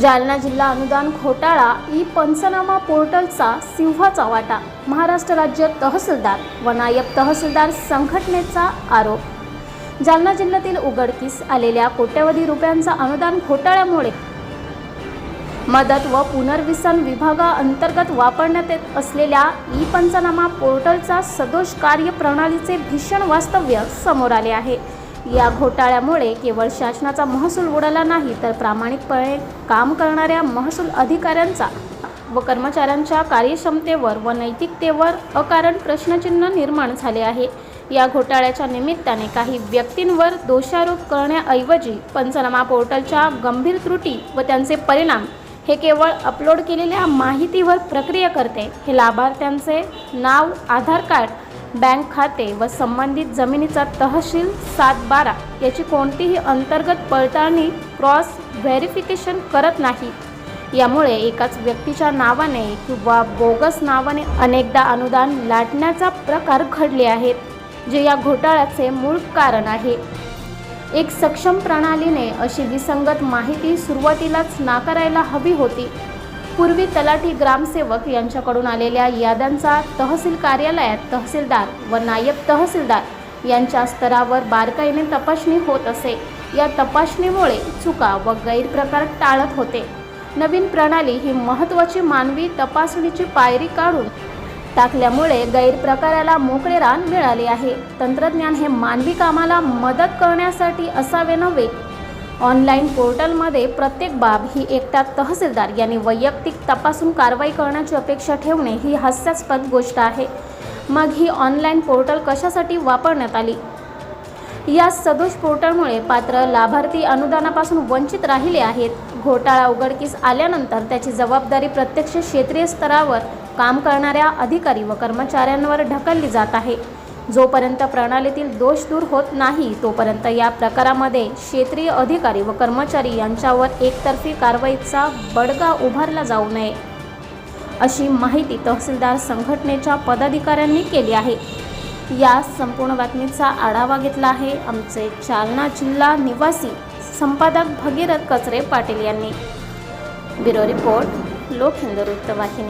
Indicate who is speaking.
Speaker 1: जालना जिल्हा अनुदान घोटाळा ई पंचनामा पोर्टलचा सिंहाचा वाटा. महाराष्ट्र राज्य तहसीलदार व नायब तहसीलदार संघटनेचा आरोप. जालना जिल्ह्यातील उघडकीस आलेल्या कोट्यवधी रुपयांचा अनुदान घोटाळ्यामुळे मदत व पुनर्वसन विभागाअंतर्गत वापरण्यात येत असलेल्या ई पंचनामा पोर्टलचा सदोष कार्यप्रणालीचे भीषण वास्तव्य समोर आले आहे. या घोटाळ्यामुळे केवळ शासनाचा महसूल उडाला नाही तर प्रामाणिकपणे काम करणाऱ्या महसूल अधिकाऱ्यांचा व कर्मचाऱ्यांच्या कार्यक्षमतेवर व नैतिकतेवर अकारण प्रश्नचिन्ह निर्माण झाले आहे. या घोटाळ्याच्या निमित्ताने काही व्यक्तींवर दोषारोप करण्याऐवजी पंचनामा पोर्टलच्या गंभीर त्रुटी व त्यांचे परिणाम हे केवळ अपलोड केलेल्या माहितीवर प्रक्रिया करते. हे लाभार्थ्यांचे नाव आधार कार्ड बँक खाते व संबंधित जमिनीचा तहसील सात बारा याची कोणतीही अंतर्गत पडताळणी क्रॉस व्हेरिफिकेशन करत नाही. यामुळे एकाच व्यक्तीच्या नावाने किंवा बोगस नावाने अनेकदा अनुदान लाटण्याचा प्रकार घडले आहेत जे या घोटाळ्याचे मूळ कारण आहे. एक सक्षम प्रणालीने अशी विसंगत माहिती सुरुवातीलाच नाकारायला हवी होती. पूर्वी तलाठी ग्रामसेवक यांच्याकडून आलेल्या याद्यांचा तहसील कार्यालयात तहसीलदार व नायब तहसीलदार यांच्या स्तरावर बारकाईने तपासणी होत असे. या तपासणीमुळे चुका व गैरप्रकार टाळत होते. नवीन प्रणाली ही महत्त्वाची मानवी तपासणीची पायरी काढून टाकल्यामुळे गैरप्रकाराला मोकळे रान मिळाले आहे. तंत्रज्ञान हे मानवी कामाला मदत करण्यासाठी असावे नव्हे ऑनलाईन पोर्टलमध्ये प्रत्येक बाब ही एकटा तहसीलदार यांनी वैयक्तिक तपासून कारवाई करण्याची अपेक्षा ठेवणे ही हास्यास्पद गोष्ट आहे. मग ही ऑनलाईन पोर्टल कशासाठी वापरण्यात आली? या सदोष पोर्टलमुळे पात्र लाभार्थी अनुदानापासून वंचित राहिले आहेत. घोटाळा उघडकीस आल्यानंतर त्याची जबाबदारी प्रत्यक्ष क्षेत्रीय स्तरावर काम करणाऱ्या अधिकारी व कर्मचाऱ्यांवर ढकलली जात आहे. जोपर्यंत प्रणालीतील दोष दूर होत नाही तोपर्यंत या प्रकारामध्ये क्षेत्रीय अधिकारी व कर्मचारी यांच्यावर एकतर्फी कारवाईचा बडगा उभारला जाऊ नये अशी माहिती तहसीलदार संघटनेच्या पदाधिकाऱ्यांनी केली आहे. या संपूर्ण बातमीचा आढावा घेतला आहे आमचे जालना जिल्हा निवासी संपादक भगीरथ कचरे पाटील यांनी. ब्युरो रिपोर्ट लोक हिंदू वृत्तवाहिनी.